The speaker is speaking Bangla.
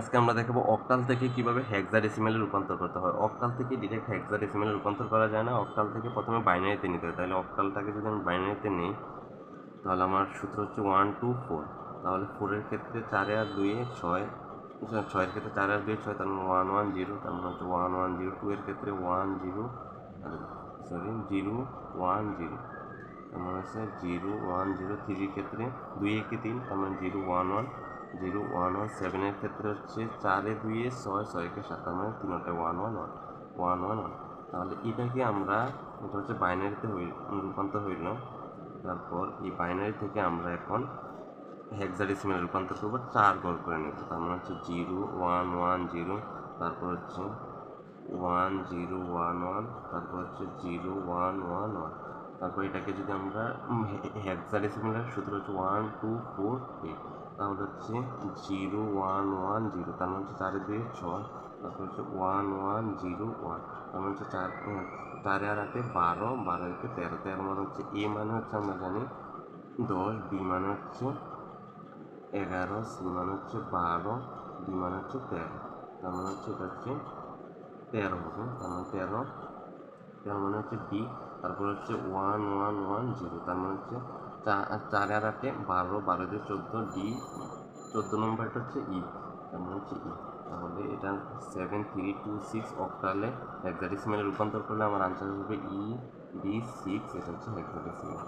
আজকে আমরা দেখাবো অক্টাল থেকে কীভাবে হেক্সাডেসিমেলে রূপান্তর করতে হয়। অক্টাল থেকে ডিরেক্ট হেক্সাডেসিমেলে রূপান্তর করা যায় না। অক্টাল থেকে প্রথমে বাইনারিতে নিতে হয়। তাহলে অক্টালটাকে যদি আমি বাইনারিতে নিই, তাহলে আমার সূত্র হচ্ছে ওয়ান টু ফোর তাহলে ফোরের ক্ষেত্রে চারে আর দুইয়ে ছয়। ছয়ের ক্ষেত্রে চার আর দুই ছয়, তার মানে ওয়ান ওয়ান জিরো তার মানে হচ্ছে ওয়ান ওয়ান জিরো টু এর ক্ষেত্রে one zero sorry zero one zero তার মানে হচ্ছে জিরো ওয়ান জিরো থ্রির ক্ষেত্রে দুই একে তিন? তার মানে zero one one zero one one সেভেনের ক্ষেত্রে হচ্ছে চারে দুইয়ে ছয়, ছয়কে সাত, তার মানে তিনটে one one one one one one. তাহলে এটাকে আমরা এটা হচ্ছে বাইনারিতে হই রূপান্তর হইল তারপর এই বাইনারি থেকে আমরা এখন হেক্সাডেসিমেল রূপান্তর করব, চার গড় করে নেব। তার মানে হচ্ছে জিরো ওয়ান ওয়ান জিরো, তারপর হচ্ছে ওয়ান জিরো ওয়ান ওয়ান, তারপর হচ্ছে জিরো ওয়ান ওয়ান ওয়ান। তারপর এটাকে যদি আমরা হেক্সাডেসিমেলের সূত্র হচ্ছে ওয়ান, টু, ফোর, এইট। তাহলে হচ্ছে জিরো ওয়ান ওয়ান জিরো তার মানে হচ্ছে চারে দুয়ে ছয় তারপর হচ্ছে ওয়ান ওয়ান জিরো ওয়ান তার মানে হচ্ছে চার চারে আর আটে বারো বারো একে তেরো তেরো মানে হচ্ছে এ মানে হচ্ছে আমরা জানি দশ বি মানে হচ্ছে এগারো সি মানে হচ্ছে বারো ডি মানে হচ্ছে তেরো তার মানে হচ্ছে এটা হচ্ছে তেরো হবে তার মানে তেরো তেরো মানে হচ্ছে ডি তারপর হচ্ছে ওয়ান ওয়ান ওয়ান জিরো তার মানে হচ্ছে চার আর আটে বারো বারো দিয়ে চোদ্দ ডি চোদ্দ নম্বরটা হচ্ছে ই তার মানে হচ্ছে ই তাহলে এটা সেভেন থ্রি টু সিক্স অক্টালে হেক্সাডেসিমেলে রূপান্তর করলে আমার আনসার হবে ই ডি সিক্স এটা হচ্ছে হেক্সাডেসিমেল